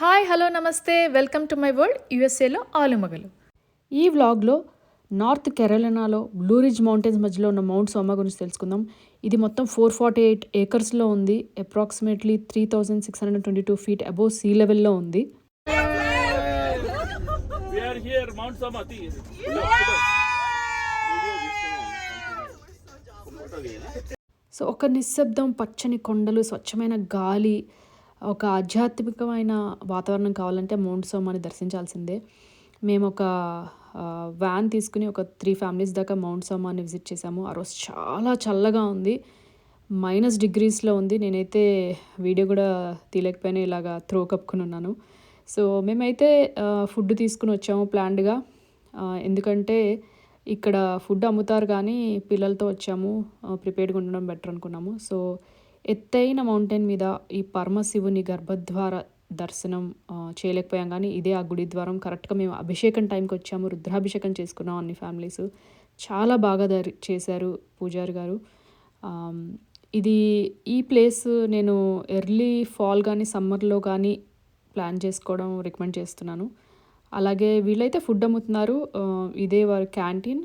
Hi hello నమస్తే. Welcome to my world యుఎస్ఏలో ఆలుమగలు. ఈ వ్లాగ్లో నార్త్ కెరళనాలో బ్లూ రిజ్ మౌంటైన్స్ మధ్యలో ఉన్న మౌంట్ సోమా గురించి తెలుసుకుందాం. ఇది మొత్తం ఫోర్ ఫార్టీ ఎయిట్ ఏకర్స్లో ఉంది. Approximately three thousand six hundred twenty two feet above sea లెవెల్లో ఉంది. సో ఒక నిశ్శబ్దం పచ్చని కొండలు స్వచ్ఛమైన గాలి ఒక ఆధ్యాత్మికమైన వాతావరణం కావాలంటే మౌంట్ సోమాని దర్శించాల్సిందే. మేము ఒక వ్యాన్ తీసుకుని ఒక త్రీ ఫ్యామిలీస్ దాకా మౌంట్ సోమాన్ని విజిట్ చేసాము ఆ రోజు చాలా చల్లగా ఉంది. మైనస్ డిగ్రీస్లో ఉంది. నేనైతే వీడియో కూడా తీయలేకపోయినా ఇలాగా త్రో కప్పుకుని ఉన్నాను. సో మేమైతే ఫుడ్ తీసుకుని వచ్చాము ప్లాన్డ్గా. ఎందుకంటే ఇక్కడ ఫుడ్ అమ్ముతారు కానీ పిల్లలతో వచ్చాము. ప్రిపేర్డ్గా ఉండడం బెటర్ అనుకున్నాము. సో ఎత్తైన మౌంటైన్ మీద ఈ పరమశివుని గర్భద్వార దర్శనం చేయలేకపోయాం. కానీ ఇదే ఆ గుడి ద్వారం. కరెక్ట్గా మేము అభిషేకం టైంకి వచ్చాము. రుద్రాభిషేకం చేసుకున్నాం అన్ని ఫ్యామిలీస్. చాలా బాగా దరి చేశారు పూజారి గారు. ఇది ఈ ప్లేస్ నేను ఎర్లీ ఫాల్ కానీ సమ్మర్లో కానీ ప్లాన్ చేసుకోవడం రికమెండ్ చేస్తున్నాను. అలాగే వీళ్ళైతే ఫుడ్ అమ్ముతున్నారు. ఇదే వారి క్యాంటీన్.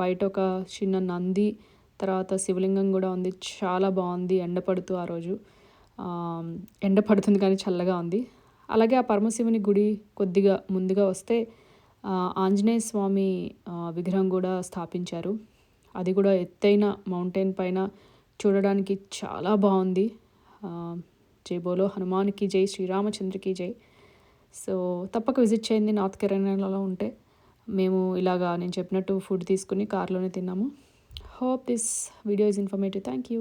బయట ఒక చిన్న నంది తర్వాత శివలింగం కూడా ఉంది. చాలా బాగుంది. ఎండ పడుతూ ఆ రోజు. ఎండ పడుతుంది కానీ చల్లగా ఉంది. అలాగే ఆ పరమశివుని గుడి కొద్దిగా ముందుగా వస్తే ఆంజనేయ స్వామి విగ్రహం కూడా స్థాపించారు. అది కూడా ఎత్తైన మౌంటైన్ పైన చూడడానికి చాలా బాగుంది. జై బోలో. హనుమాన్కి జై శ్రీరామచంద్రకి జై. సో తప్పక విజిట్ చేయండి నార్త్ కెరళలో ఉంటే. మేము ఇలాగా నేను చెప్పినట్టు ఫుడ్ తీసుకుని కార్లోనే తిన్నాము. hope this video is informative. Thank you.